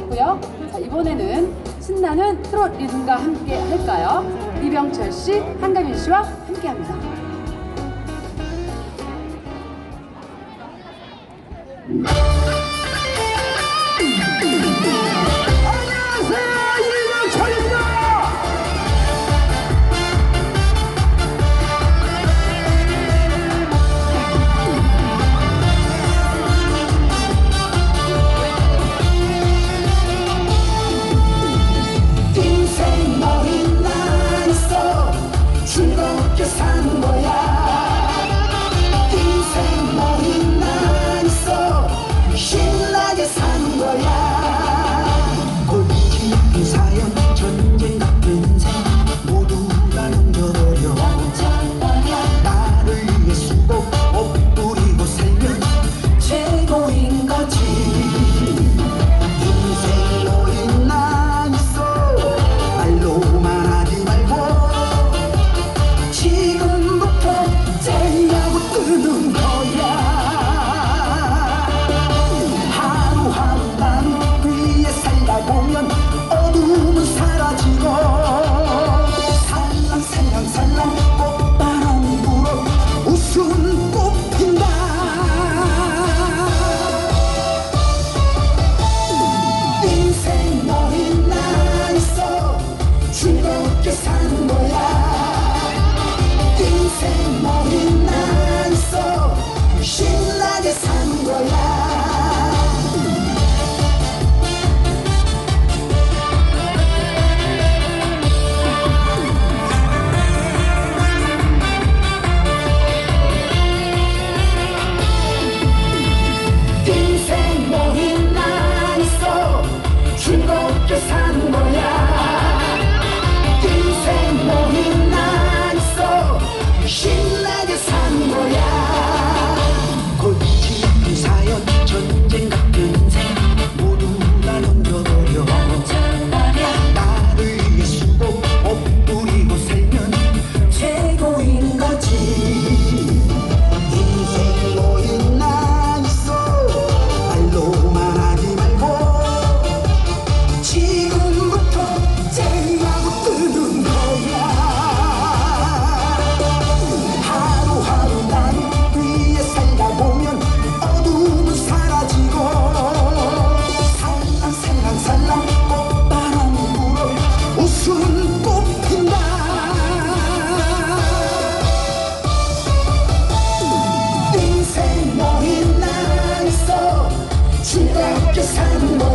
했고요. 자, 이번에는 신나는 트롯 리듬과 함께 할까요? 이병철 씨, 한가빈 씨와 함께 합니다. 아 sun.